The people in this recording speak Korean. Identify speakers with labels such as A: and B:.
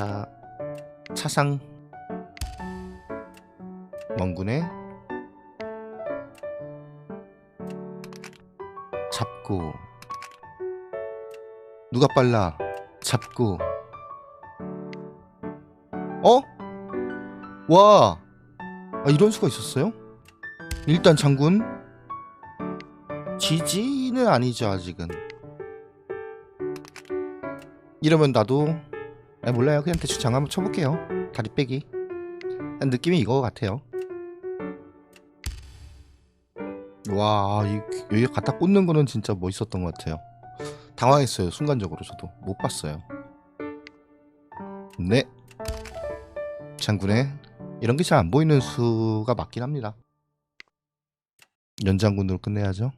A: 자 차상 원군에 잡고 누가 빨라? 잡고. 어? 와! 아, 이런 수가 있었어요? 일단 장군. 지지는 아니죠 아직은. 이러면 나도 아, 몰라요. 그냥 대충 장 한번 쳐볼게요. 다리 빼기. 난 느낌이 이거 같아요. 와 이, 여기 갖다 꽂는 거는 진짜 멋있었던 것 같아요. 당황했어요 순간적으로 저도. 못 봤어요. 네. 장군의 이런 게 잘 안 보이는 수가 맞긴 합니다. 연장군으로 끝내야죠